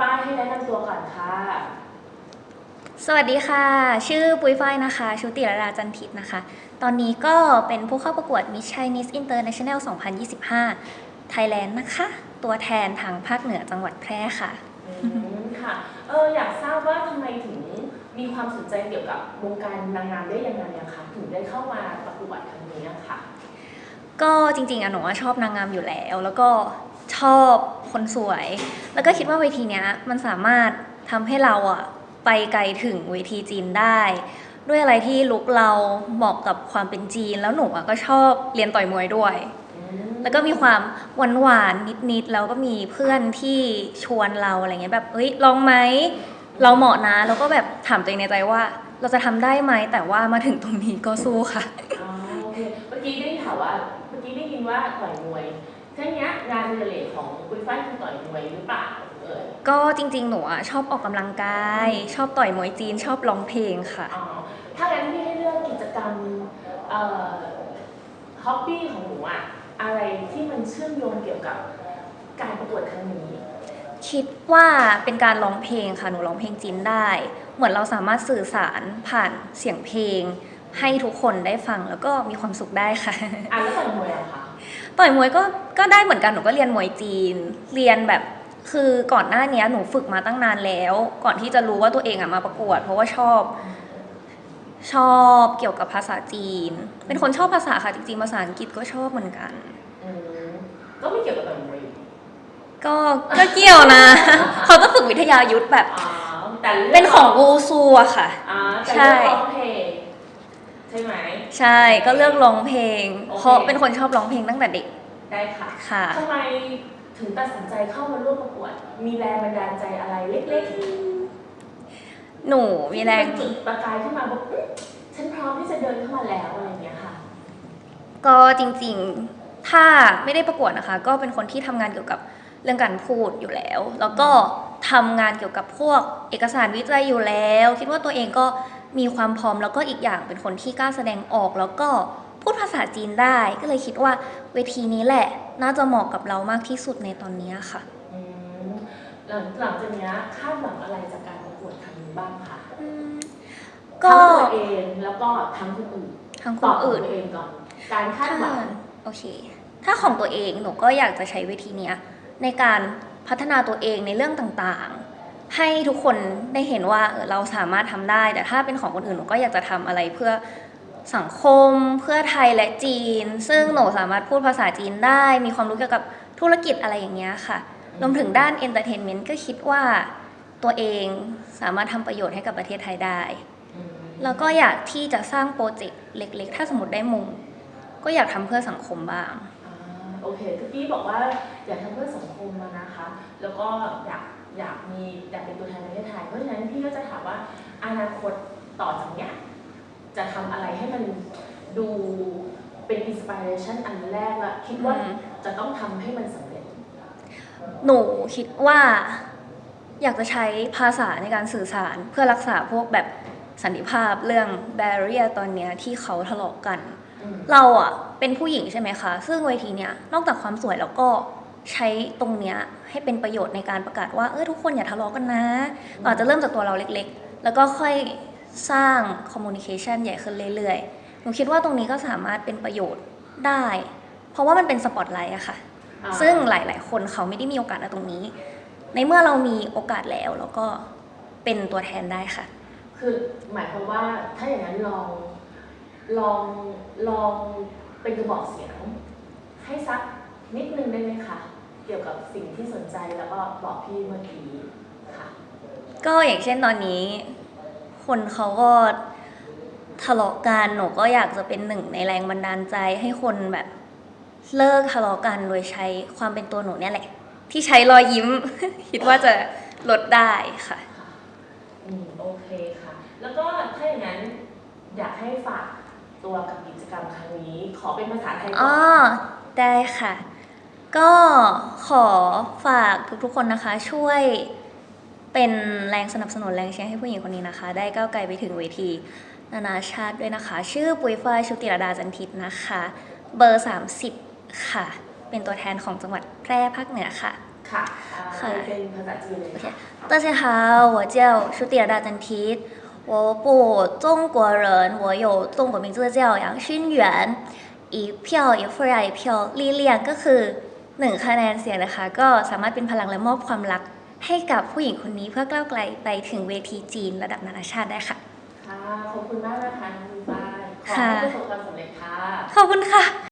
ฝ้ายให้แนะนำตัวก่อนค่ะ สวัสดีค่ะ ชื่อปุ้ยฝ้ายนะคะ ชุติราราจันทิพนะคะ ตอนนี้ก็เป็นผู้เข้าประกวด Miss Chinese International 2025 Thailand นะคะ ตัวแทนทางภาคเหนือจังหวัดแพร่ค่ะค่ะ เอออยากทราบว่าทำไมถึงมีความสนใจเกี่ยวกับวงการนางงามได้ยังไงคะถึงได้เข้ามาประกวดครั้งนี้ค่ะ ก็จริงๆอะหนูชอบนางงามอยู่แล้ว แล้วก็ ชอบคนสวย แล้วก็คิดว่าเวทีเนี้ยมันสามารถทำให้เราอะไปไกลถึงเวทีจีนได้ ด้วยอะไรที่ลุกเราเหมาะกับความเป็นจีน แล้วหนูอะก็ชอบเรียนต่อยมวยด้วย แล้วก็มีความหวานหวานๆนิดๆแล้วก็มีเพื่อนที่ชวนเราอะไรเงี้ยแบบเอ้ยลองไหมเราเหมาะนะแล้วก็แบบถามตัวเองในใจว่า เราจะทำได้ไหมแต่ว่ามาถึงตรงนี้ก็สู้ค่ะ อ๋อโอเคเมื่อกี้ได้ข่าวว่าเมื่อกี้ได้ยินว่าต่อยมวย เช่นเนี้ยงานเรเลกของคุยฝ้ายคือต่อยมวยหรือเปล่าเอ่ยก็จริงๆ หนูอะชอบออกกำลังกาย ชอบต่อยมวยจีน ชอบร้องเพลงค่ะ อ๋อถ้างั้นพี่ให้เลือกกิจกรรมเอ่อฮ็อบบี้ของหนูอะอะไรที่มันเชื่อมโยงเกี่ยวกับการประกวดครั้งนี้ คิดว่าเป็นการร้องเพลงค่ะ หนูร้องเพลงจีนได้ เหมือนเราสามารถสื่อสารผ่านเสียงเพลง ให้ทุกคนได้ฟังแล้วก็มีความสุขได้ค่ะ อะแล้วต่อยมวยอะคะ ต่อยมวยก็ก็ได้เหมือนกันหนูก็เรียนมวยจีน เรียนแบบคือก่อนหน้านี้หนูฝึกมาตั้งนานแล้ว ก่อนที่จะรู้ว่าตัวเองอะมาประกวด เพราะว่าชอบ ชอบเกี่ยวกับภาษาจีน เป็นคนชอบภาษาค่ะจริงๆภาษาอังกฤษก็ชอบเหมือนกัน อืมก็ไม่เกี่ยวกับต่อยมวยอยู่ก็ก็เกี่ยวนะ เขาก็ฝึกวิทยายุทธแบบ อ๋อแต่ลืกเป็นของวูซูอะค่ะ อ่าแต่ใช่เลือกร้องเพลง ใช่ไหม ใช่ก็เลือกร้องเพลง โอเค เพราะเป็นคนชอบร้องเพลงตั้งแต่เด็กได้ค่ะค่ะ ทำไมถึงตัดสินใจเข้ามาร่วมประกวด มีแรงบันดาลใจอะไรเล็กๆหนูมีแรงที่นจุดประกายขึ้นมาบอกอื้อฉันพร้อมที่จะเดินเข้ามาแล้วอะไรอย่างเงี้ยค่ะ ก็จริงๆถ้าไม่ได้ประกวดนะคะ ก็เป็นคนที่ทำงานเกี่ยวกับเรื่องการพูดอยู่แล้ว แล้วก็ทำงานเกี่ยวกับพวกเอกสารวิจัยอยู่แล้ว คิดว่าตัวเองก็ มีความพร้อมแล้วก็อีกอย่างเป็นคนที่กล้าแสดงออกแล้วก็พูดภาษาจีนได้ ก็เลยคิดว่าเวทีนี้แหละ น่าจะเหมาะกับเรามากที่สุดในตอนนี้ค่ะอืมหลังหลังจากเนี้ยคาดหวังอะไรจากการประกวดครั้งนี้บ้างคะอืมทั้ก็งตัวเองแล้วก็ทั้งคนอื่นทางคตอนบของอื่นตัวเองก่อนการคาดหวังโอเค ถ้าของตัวเองหนูก็อยากจะใช้เวทีเนี้ยในการพัฒนาตัวเองในเรื่องต่างๆ ให้ทุกคนได้เห็นว่าเออเราสามารถทำได้ แต่ถ้าเป็นของคนอื่นหนูก็อยากจะทำอะไรเพื่อสังคมเพื่อไทยและจีน ซึ่งหนูสามารถพูดภาษาจีนได้ มีความรู้เกี่ยวกับธุรกิจอะไรอย่างเงี้ยค่ะรวมถึงด้านเอนเตอร์เทนเมนต์ก็คิดว่าตัวเองสามารถทำประโยชน์ให้กับประเทศไทยได้ แล้วก็อยากที่จะสร้างโปรเจกต์เล็กๆ ถ้าสมมติได้มุม ก็อยากทำเพื่อสังคมบ้างอโอเคทุกกี้บอกว่าอยากทำเพื่อสังคมนะคะ แล้วก็อยาก อยากมีอยากเป็นตัวแทนประเทศไทย เพราะฉะนั้นพี่ก็จะถามว่าอนาคตต่อจากเนี้ยจะทำอะไรให้มันดูเป็นอินสปิเรชันอันแรกและคิดว่าอืมจะต้องทำให้มันสำเร็จ หนูคิดว่า อยากจะใช้ภาษาในการสื่อสารเพื่อรักษาพวกแบบสันติภาพเรื่อง barrier ตอนเนี้ยที่เขาทะเลาะกันอืมเราอะเป็นผู้หญิงใช่ไหมคะ ซึ่งเวทีเนี้ยนอกจากความสวยแล้วก็ ใช้ตรงเนี้ยให้เป็นประโยชน์ในการประกาศว่าเออทุกคนอย่าทะเลาะกันนะเราอาจจะเริ่มจากตัวเราเล็กๆ แล้วก็ค่อยสร้าง communication ใหญ่ขึ้นเรื่อยๆ หนูคิดว่าตรงนี้ก็สามารถเป็นประโยชน์ได้ เพราะว่ามันเป็นสปอตไลท์อะค่ะ ซึ่งหลายๆ คนเขาไม่ได้มีโอกาสในตรงนี้ ในเมื่อเรามีโอกาสแล้วเราก็เป็นตัวแทนได้ค่ะ คือหมายความว่าถ้าอย่างนั้นลองลองลองเป็นกระบอกเสียง ให้สักนิดนึงได้ไหมคะ กี่ยวกับสิ่งที่สนใจแล้วก็บอกพี่เมื่อกี้ค่ะก็อย่างเช่นตอนนี้ คนเขาก็ทะเลาะกันหนูก็อยากจะเป็นหนึ่งในแรงบันดาลใจให้คนแบบเลิกทะเลาะกันโดยใช้ความเป็นตัวหนูเนี่ยแหละ ที่ใช้รอยยิ้ม คิดว่าจะลดได้ค่ะค่ะอืมโอเคค่ะ แล้วก็ถ้าอย่างนั้นอยากให้ฝากตัวกับกิจกรรมครั้งนี้ ขอเป็นภาษาไทยก่อ๋อ อน ได้ค่ะ ก็ขอฝากทุกๆคนนะคะ ช่วยเป็นแรงสนับสนุนแรงเชียร์ให้ผู้หญิงคนนี้นะคะ ได้ก้าวไกลไปถึงเวทีนานาชาติด้วยนะคะ ชื่อปุยฝ้ายชุติรดาจันทิตนะคะ เบอร์ 30 ค่ะ เป็นตัวแทนของจังหวัดแพร่ภาคเหนือค่ะ ค่ะอ่า ค่ะ เป็นภาษาจีนเลยค่ะ 大家好，我叫舒蒂尔大真提，我 我不中国人，我有中国名字叫杨勋元一票一份儿一票力量ก็คือ หนึ่งคะแนนเสียงนะคะ ก็สามารถเป็นพลังและมอบความรักให้กับผู้หญิงคนนี้เพื่อก้าวไกลไปถึงเวทีจีนระดับนานาชาติได้ค่ะ ค่ะ ขอบคุณมากนะคะน้องวีฟ้ายขอค่ะให้ประสบความสำเร็จค่ะ ขอบคุณค่ะ